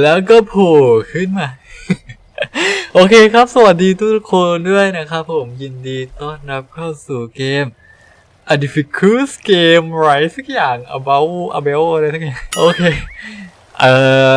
แล้วก็โผล่ขึ้นมา โอเคครับ สวัสดีทุกคนด้วยนะครับผมยินดีต้อนรับเข้าสู่เกม A Difficult Game ไรสักอย่าง about about อะไรสักอย่าง โอเค เอ่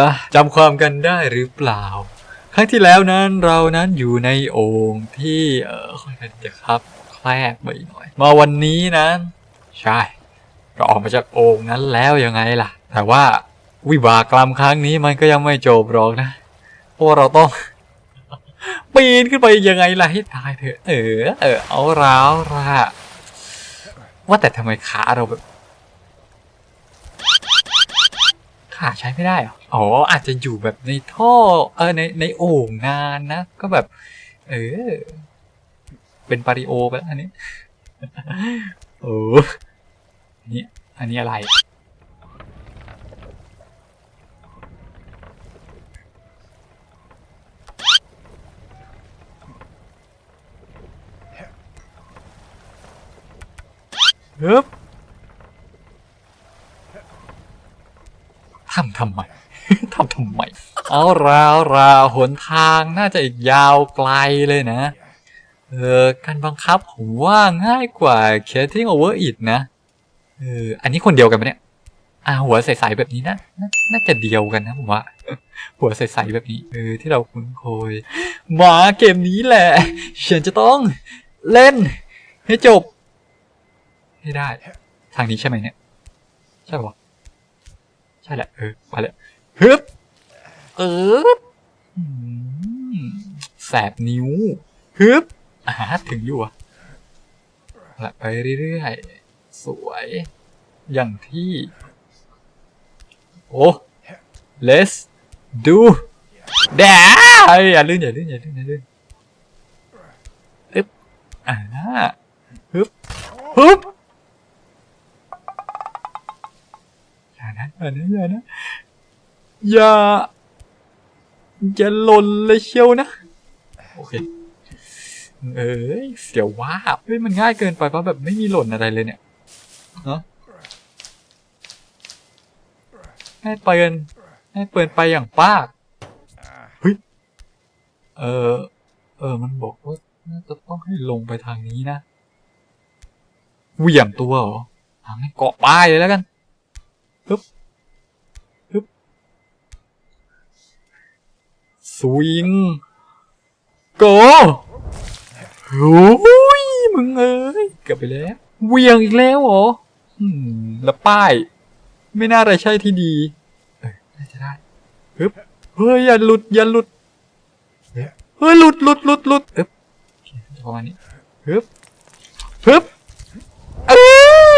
อจำความกันได้หรือเปล่า ครั้งที่แล้วนั้นเรานั้นอยู่ในโอ่งที่ เออค่อนข้างจะครับ แคลบไปหน่อย มาวันนี้นั้น ใช่ เราออกมาจากโอ่งนั้นแล้วยังไงล่ะ แต่ว่า วิบากกรรมครั้งนี้มันก็ยังไม่จบหรอกนะ เพราะว่าเราต้อง ปีนขึ้นไปยังไงล่ะให้ตายเถอะ เออ เออ เอาราวละว่าแต่ทำไมขาเราแบบ ขาใช้ไม่ได้เหรอ อ๋อ อาจจะอยู่แบบในท่อ เออ ใน ในโอ่งนานนะ ก็แบบ เออ เป็นปาริโอไปแล้วอันนี้ โอ้นนี้อันนี้อะไร ฮึบทำทำไม ทำทำไม เอาราวราวหนทางน่าจะอีกยาวไกลเลยนะ เออ การบังคับผมว่าง่ายกว่า Getting Over It นะ เออ อันนี้คนเดียวกันปะเนี่ย อ่าหัวใสๆแบบนี้นะนาน่าจะเดียวกันนะผมว่า หัวใสๆแบบนี้ เออ ที่เราคุ้นเคยมาเกมนี้แหละ ฉันจะต้องเล่นให้จบ ให้ได้ ทางนี้ใช่ไหมเนี่ย ใช่ปะวะใช่แหละ เออไปเลยฮึบเอออืมแสบนิ้วฮึบอ่าถึงอยู่อะละไปเรื่อยๆ สวย อย่างที่ โอ้ let's do แด่อย่าลื่นอย่าลื่นอย่าลื่นอย่าลื่นอึ๊บอ่าฮึบฮึบ อย่านะอย่านะอย่านะอย่าอย่าหล่นเลยเชียวนะ โอเค เอ้ยเสียวว่าบเฮ้ยมันง่ายเกินไปเพราะแบบไม่มีหล่นอะไรเลยเนี่ยเนาะให้เปินให้เปินไปอย่างป้ากเฮ้ยเออเออ มันบอกว่าน่าจะต้องให้ลงไปทางนี้นะเหวี่ยงตัวเหรอทางให้เกาะป้ายเลยแล้วกัน สวิงโกโอ้ยมึงเอ้ยเกือบไปแล้วเหวียงอีกแล้วเหรอแล้วป้าย ไม่น่าจะใช่ที่ดีเออน่าจะได้ฮึบเฮ้ยอย่าหลุดอย่าหลุดเฮ้ยหลุดหลุดหลุดหลุดเอ๊บโอเคประมาณนี้ฮึบฮึบเอ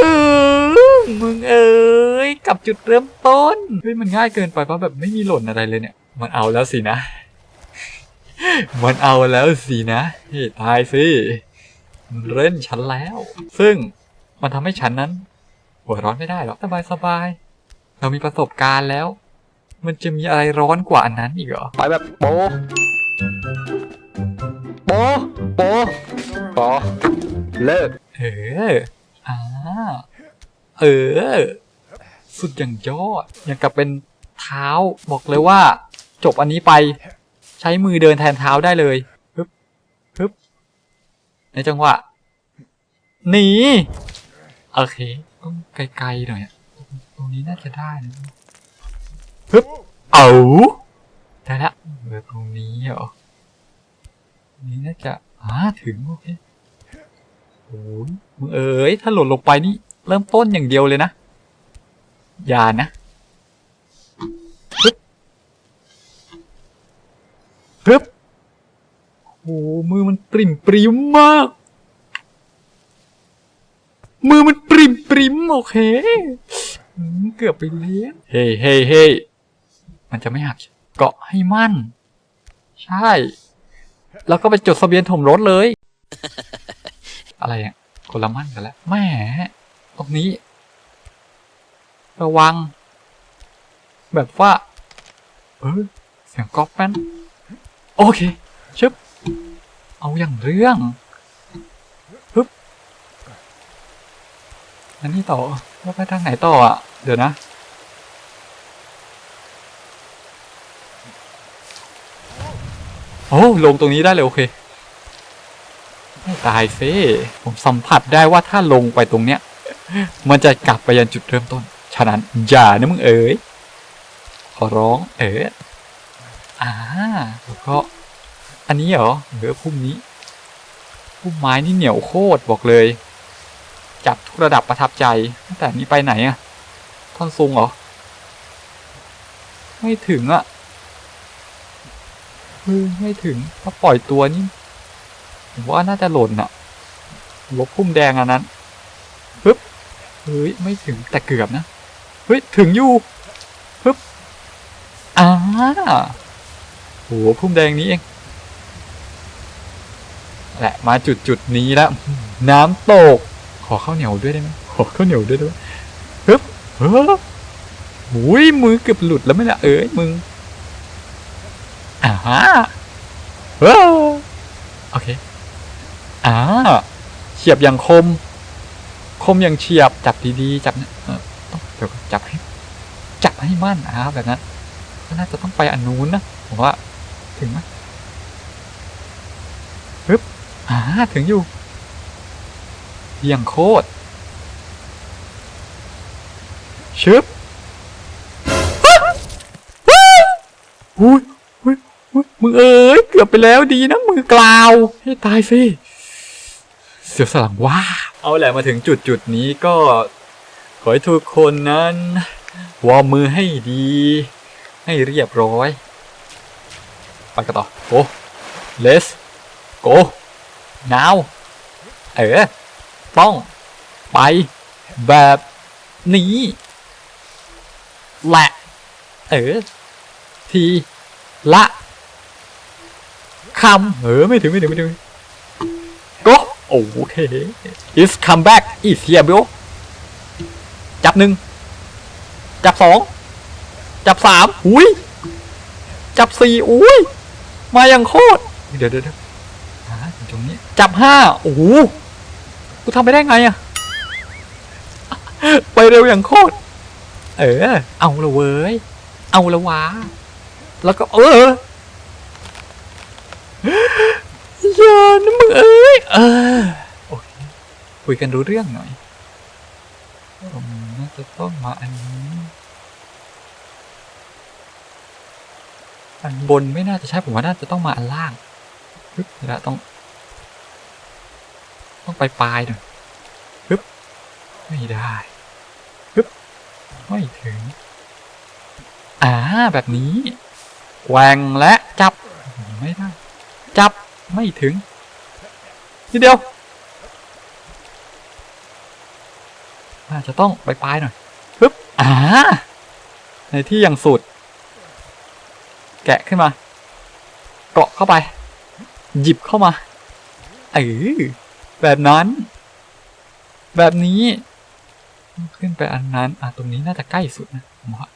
อมึงเอ้ยกลับจุดเริ่มต้นเฮ้ยมันง่ายเกินไปเพราะแบบไม่มีหล่นอะไรเลยเนี่ย มันเอาแล้วสินะ มันเอาแล้วสินะเฮ้ยตายสิมันเล่นฉันแล้ว ซึ่งมันทำให้ฉันนั้น หัวร้อนไม่ได้หรอกสบายสบายๆเรามีประสบการณ์แล้ว มันจะมีอะไรร้อนกว่าอันนั้นอีกเหรอ ไปแบบโปโปโปโปเลิก เอออ่าเออ สุดอย่างยอด อย่างกับเป็นเท้าบอกเลยว่า จบอันนี้ไป ใช้มือเดินแทนเท้าได้เลยฮึบฮึบในจังหวะหนีโอเคต้องไกลๆหน่อยตรงนี้น่าจะได้นะฮึบเอาได้ละเออตรงนี้เหรอนี้น่าจะอ่าถึงโอเคโอ้ยมึงเอ๋ยถ้าหล่นลงไปนี่ เริ่มต้นอย่างเดียวเลยนะ อย่านะ โอ้มือมันปริมปริมมาก มือมันปริมปริมโอเคเกือบไปเลี้ยเฮ้เฮ้เฮ้มันจะไม่หัก เกาะให้มั่น ใช่ แล้วก็ไปจดทะเบียนถมรถเลย อะไรอะคนละมั่นกันแล้วแหม่ตรงนี้ ระวัง แบบว่า เออเสียงก๊อปแป้นโอเคชึบ เอาอย่างเรื่องฮึบอันนี้ต่อว่าไปทางไหนต่ออะ เดี๋ยวนะโอ้ลงตรงนี้ได้เลยโอเค ไม่ตายซิผมสัมผัสได้ว่าถ้าลงไปตรงเนี้ย มันจะกลับไปยันจุดเริ่มต้น ฉะนั้นอย่านะมึงเอ๋ยขอร้องเอ๋อ่าแล้วก็ อันนี้เหรอเออพุ่มนี้พุ่มไม้นี่เหนียวโคตรบอกเลย จับทุกระดับประทับใจแต่นนี้ไปไหนอะท่อนซุงเหรอ ไม่ถึงอะเออไม่ถึงถ้าปล่อยตัวนี่ผมว่าน่าจะหล่นอะลบพุ่มแดงอันนั้นปึ๊บเฮ้ยไม่ถึงแต่เกือบนะเฮ้ยถึงอยู่ปึ๊บอ่าโหพุ่มแดงนี้เอง แหละมาจุดจุดนี้แล้ว น้ำตก ขอข้าวเหนียวด้วยได้ไหมขอข้าวเหนียวด้วยด้ไหมฮึบเฮ้อหุยมือเกือบหลุดแล้วไม่ละเอ้ยมึงอ่าฮะเฮ้อโอเคอ่าเฉียบอย่างคม คมอย่างเฉียบจับดีๆจับเนี่ยเออต้องเดี๋ยวจับให้จับให้มั่นอ่าแบบนั้นก็น่าจะต้องไปอันนู้นนะผมว่าถึงไหม อ่าถึงอยู่เยี่ยงโคตร ชึบอุ้ยอุ้ยอุ้ยมึงเอ้ยเกือบไปแล้วดีนะมือกลาว ให้ตายสิ เสียวสลังว่า เอาแหละมาถึงจุดจุดนี้ก็ ขอให้ทุกคนนั้น วอร์มมือให้ดี ให้เรียบร้อย ไปกันต่อโอ้ let's go now เออ ต้อง ไป แบบนี้แหละเออ ทีละคำเออไม่ถึงไม่ถึงไม่ถึง go โอเค is come back is here bro จับหนึ่ง จับสอง จับสามอุ้ย จับสี่อุ้ย มาอย่างโคตร เดี๋ยวเดี๋ยว จับห้าโอ้โหกูทำไปได้ไงอะไปเร็วอย่างโคตร เออ เอาละเว้ย เอาละวะ แล้วก็ เอออย่านะมึงเอ้ย เออโอเคคุยกันรู้เรื่องหน่อยผมน่าจะต้องมาอันนี้ อันบนไม่น่าจะใช่ผมว่าน่าจะต้องมาอันล่างปึ๊บเดี๋ยวต้อง ต้องไปปลายหน่อยปึ๊บไม่ได้ปึ๊บไม่ถึง อ่า แบบนี้แหวงและจับ ไม่ได้ จับไม่ถึงนิดเดียว น่าจะต้องไปปลายหน่อยปึ๊บอ่า ในที่อย่างสุด แกะขึ้นมา เกาะเข้าไป หยิบเข้ามาเออ แบบนั้น แบบนี้ ขึ้นไปอันนั้น อะ ตรงนี้น่าจะใกล้สุดนะผมว่า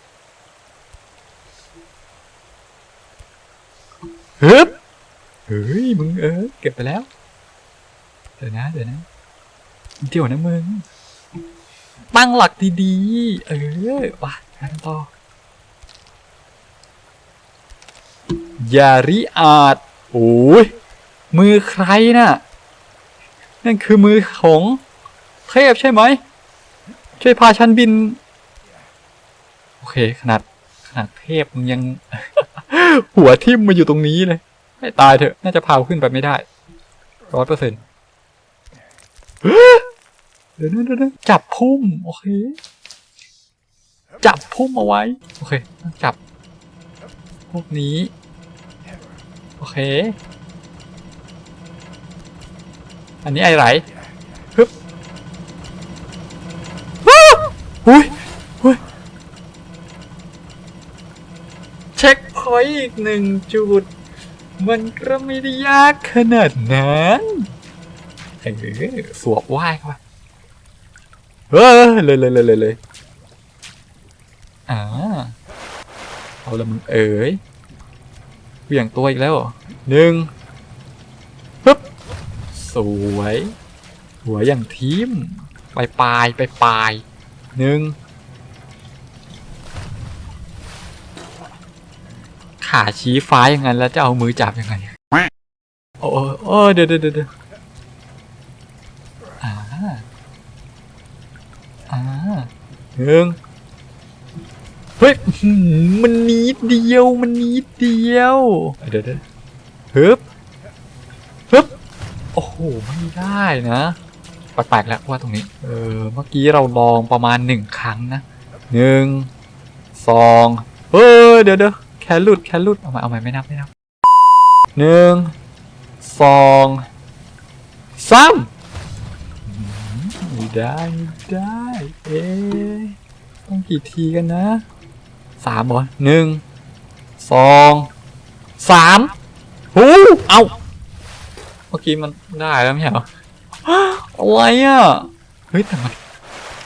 ฮึบเฮ้ย มึงเออ เก็บไปแล้ว เดี๋ยวนะ เดี๋ยวนะเดี๋ยวนะมึง ตั้งหลักดีๆ เออว่ะกันต่อ ยาริอาจโอ้ย มือใครน่ะ นั่นคือมือของเทพใช่ไหม ช่วยพาฉันบิน โอเค ขนาดขนาดเทพมึงยัง หัวทิ่มมาอยู่ตรงนี้เลยไม่ตายเถอะ น่าจะพาขึ้นไปไม่ได้ร้อยเปอร์เซ็นต์เดี๋ยวนะเดี๋ยวนะจับพุ่ม โอเค จับพุ่มเอาไว้ โอเค จับ พวกนี้ โอเค อันนี้ไอไหลฮึบอ้าวอุ้ยอุ้ยเช็คพอยต์อีกหนึ่งจุด มันก็ไม่ได้ยากขนาดนั้นเออสวบไหว้เข้าไปเออเลยเลยเลยเลยเลยอ่าเอาละมึงเอ๋ยเหวี่ยงตัวอีกแล้วเหรอหนึ่งปึ๊บ สวย หัวอย่างทีม ไปปลายไปปลายหนึ่งขาชี้ฟ้าอย่างนั้นแล้วจะเอามือจับยังไงโอ้โอ้เดี๋ยวเดี๋ยวเดี๋ยวเดี๋ยวอ่าอ่าหนึ่งเฮ้ยมันนิดเดียวมันนิดเดียวเดี๋ยวเดี๋ยวฮึบฮึบ โอ้โหไม่ได้นะแปลกๆแล้วว่าตรงนี้ เออ เมื่อกี้เราลองประมาณหนึ่งครั้งนะหนึ่งสองเออเดี๋ยวเดี๋ยวแขนหลุดแขนหลุดเอาใหม่เอาใหม่ไม่นับไม่นับหนึ่งสองสามไม่ได้ไม่ได้เอ๊ต้องกี่ทีกันนะสามเหรอหนึ่งสองสามหูเอา มื่อกี้มันได้แล้วไม่ใช่เหรออะไรอะเฮ้ยแต่มัน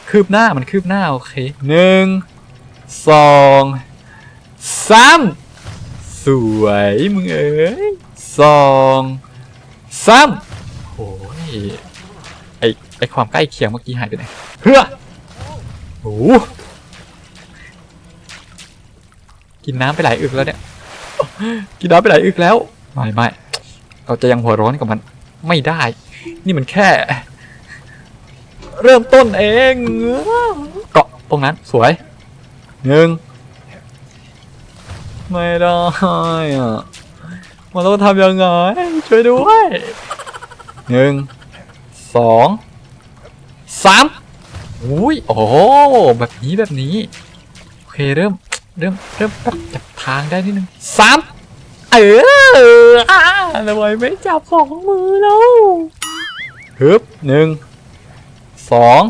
คืบหน้ามันคืบหน้าโอเคหนึ่งสองสามสวยมึงเอ้ยสองสามโอ้ยไอไอความใกล้เคียงเมื่อกี้หายไปไหนเฮ้อโอ้โหกินน้ำไปหลายอึกแล้วเนี่ย กินน้ำไปหลายอึกแล้ว ไม่ไม่ เราจะยังหัวร้อนกับมันไม่ได้ นี่มันแค่ เริ่มต้นเองเกาะตรงนั้นสวยหนึ่งไม่ได้อะมันต้องทำยังไง ช่วยด้วยหนึ่งสองสามอุ้ยโอ้แบบนี้แบบนี้ โอเคเริ่ม เริ่ม เริ่มจับทางได้นิดนึงสาม เอออ่าทำไมไม่จับสองมือแล้วฮึบหนึ่งสอง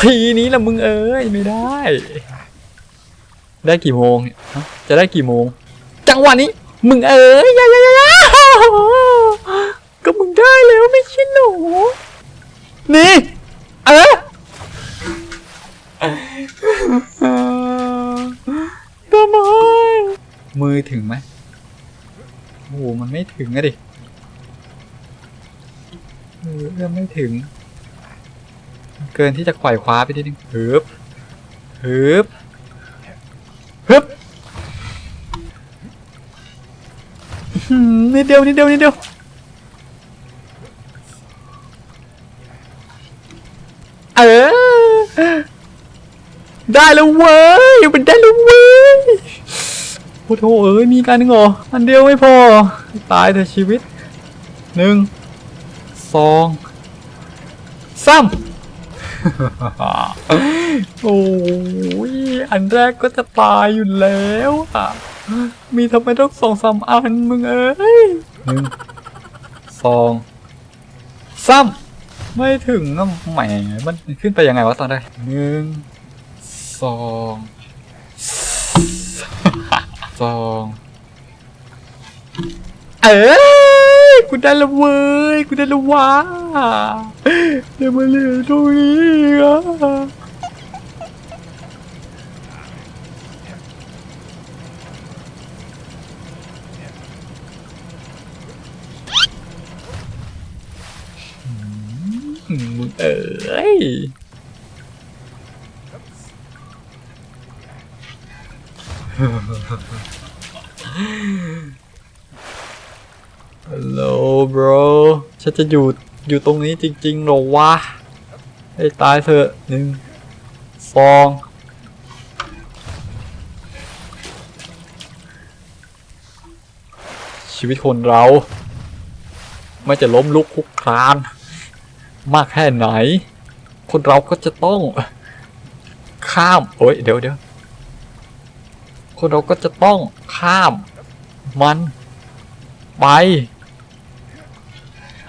ทีนี้ละมึงเอ้ยไม่ได้ ได้กี่โมงจะได้กี่โมง จังหวะนี้ มึงเอ้ยยายายาก็มึงได้แล้วไม่ใช่หนูนี่ เออทำไม มือถึงไหมโอ้โหมันไม่ถึงอะดิเออเอื้อมไม่ถึง เกินที่จะไขว่คว้าไปทีนึงฮึบฮึบฮึบนิดเดียวนิดเดียวนิดเดียวเออได้แล้วเว้ยมันได้แล้วเว้ย โอ้โหเอ้ยมีการหนึ่งเหรออันเดียวไม่พอ ตายแต่ชีวิตหนึ่งสองสามโอ้ยอันแรกก็จะตายอยู่แล้วอะมีทำไมต้องสองสามอันมึงเอ้ยหนึ่งสองสามไม่ถึงอะแหมมันขึ้นไปยังไงวะตอนแรกหนึ่งสอง สองเอ้ยกูได้และเว้ยกูได้และวะเดี๋ยวมาเหลือตรงนี้อะอืมมึงเอ้ย ฮัลโหล bro ฉันจะอยู่อยู่ตรงนี้จริงๆหรอวะ ให้ตายเถอะหนึ่งสองชีวิตคนเรา ไม่จะล้มลุกคลุกคลาน มากแค่ไหน คนเราก็จะต้อง ข้าม โอ้ย เดี๋ยวเดี๋ยว คนเราก็จะต้องข้ามมันไป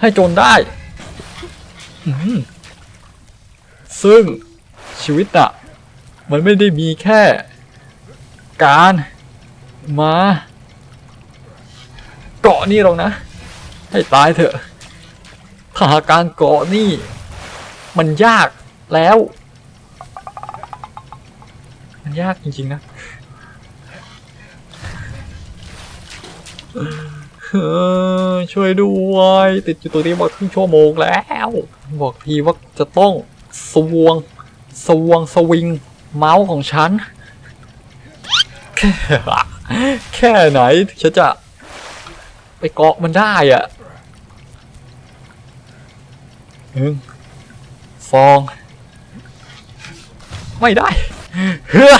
ให้จนได้ ซึ่งชีวิตอะมันไม่ได้มีแค่ การมาเกาะนี่หรอกนะ ให้ตายเถอะ ถ้าหาการเกาะนี่ มันยากแล้ว มันยากจริง ๆ นะ เออ ช่วยด้วย ติดอยู่ตรงนี้มาครึ่งชั่วโมงแล้ว บอกทีว่าจะต้องสวง สวงสวิง เมาส์ของฉัน แค่แค่ไหนฉันจะ ไปเกาะมันได้อะหนึ่งฟองไม่ได้ เฮ้อ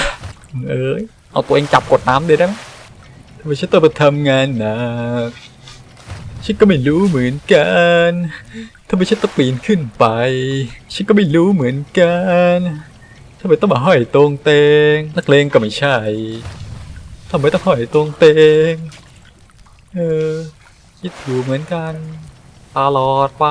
เอ้ยเอาตัวเองจับกดน้ำเลยได้ไหม ไมฉันต้องมาทำงานหนักฉันก็ไม่รู้เหมือนกันทำไมฉันต้องปีนขึ้นไป ฉันก็ไม่รู้เหมือนกันทำไมต้องมาห้อยตรงเตงนักเลงก็ไม่ใช่ทำไมต้องห้อยตรงเตงเออคิดอยู่เหมือนกันตลอดไป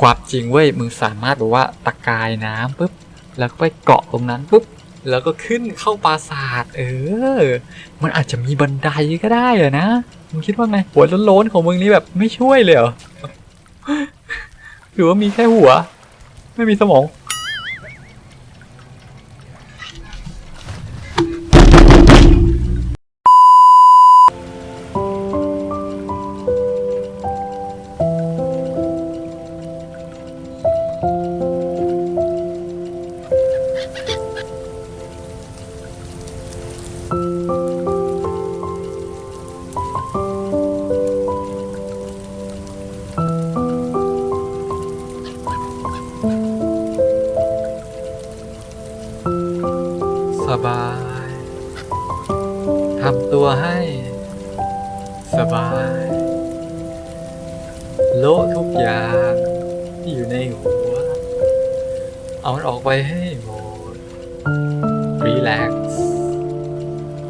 ความจริงเว้ยมึงสามารถแบบว่าตะกายน้ำปุ๊บแล้วก็ไปเกาะตรงนั้นปุ๊บ แล้วก็ขึ้นเข้าปราสาท เออ มันอาจจะมีบันไดก็ได้อะนะมึงคิดว่าไง หัวโล้นๆของมึงนี่แบบไม่ช่วยเลยเหรอ หรือว่ามีแค่หัว ไม่มีสมอง เอามันออกไปให้หมด relax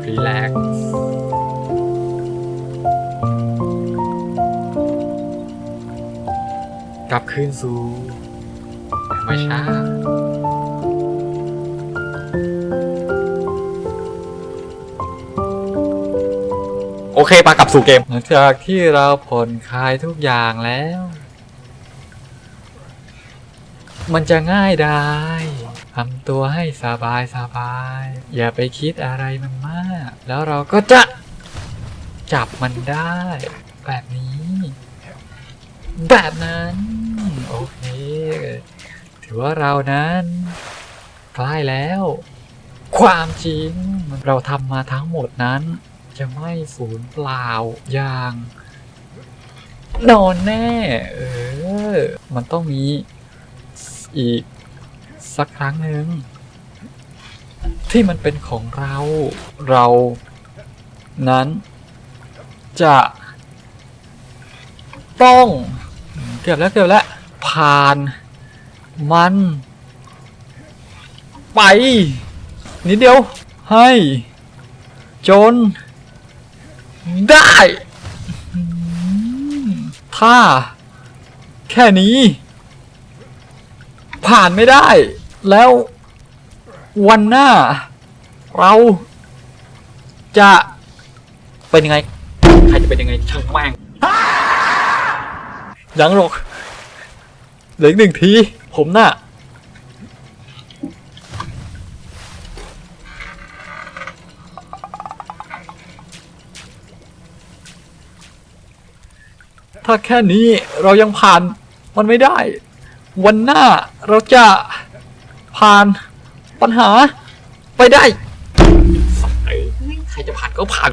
relax กลับคืนสู่ธรรมชาติโอเคปากลับสู่เกม หลังจากที่เราผ่อนคลายทุกอย่างแล้ว มันจะง่ายได้ทำตัวให้สบายสบาย อย่าไปคิดอะไรมันมาก แล้วเราก็จะจับมันได้ แบบนี้ แบบนั้น โอเค ถือว่าเรานั้นใกล้แล้ว ความจริงเราทำมาทั้งหมดนั้น จะไม่สูญเปล่าอย่างนอนแน่ เออ มันต้องมี อีก สักครั้งหนึ่งที่มันเป็นของเราเรา นั้นจะต้องเกือบแล้วเกือบแล้วผ่านมัน ไป นิดเดียวให้ จน ได้ ถ้า แค่นี้ ผ่านไม่ได้ แล้ววันหน้า เราจะเป็นยังไง ใครจะเป็นยังไงช่างแม่งยังหรอกเหลืออีกหนึ่งที ผมน่ะถ้าแค่นี้เรายังผ่านมันไม่ได้ วันหน้าเราจะผ่านปัญหาไปได้ใครจะผ่านก็ผ่าน